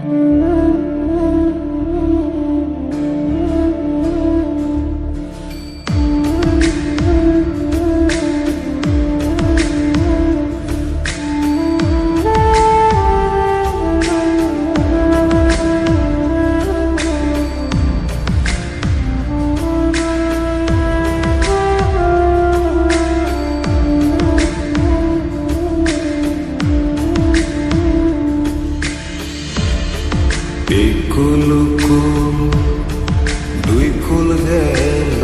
Mm-hmm. কুল কুল দুই কুল গেল।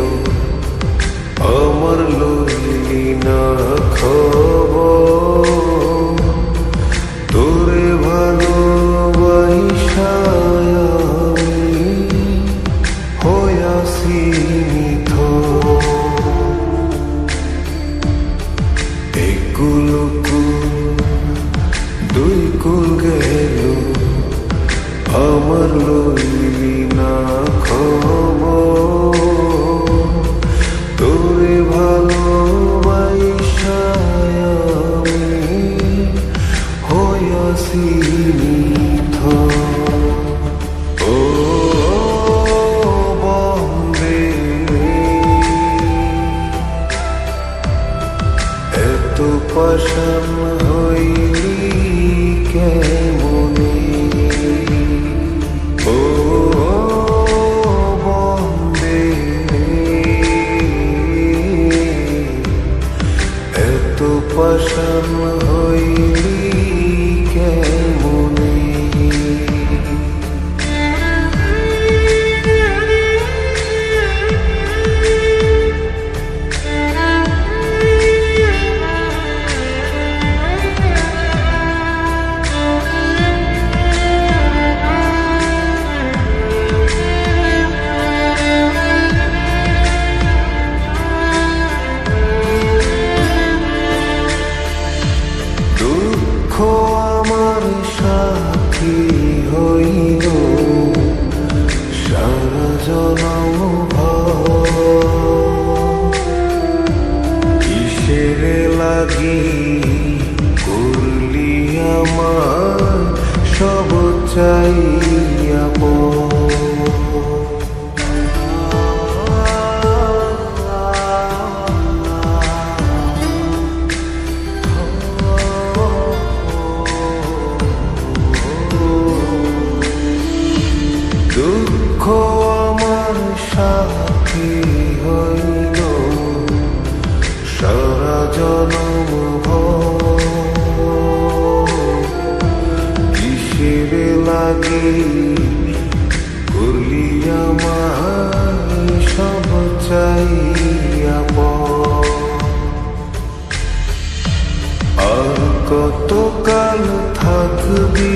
আমার লইলি না খবর আমার লইলি না খবর। তোরে ভালোবাসায় আমি হইয়াছি পাশান পাশান হইলি আমার সাথী হইল। সারা জনম কিসের লাগি করলি আমার সব চাইয়া চাইয়া আর কত কাল থাকবি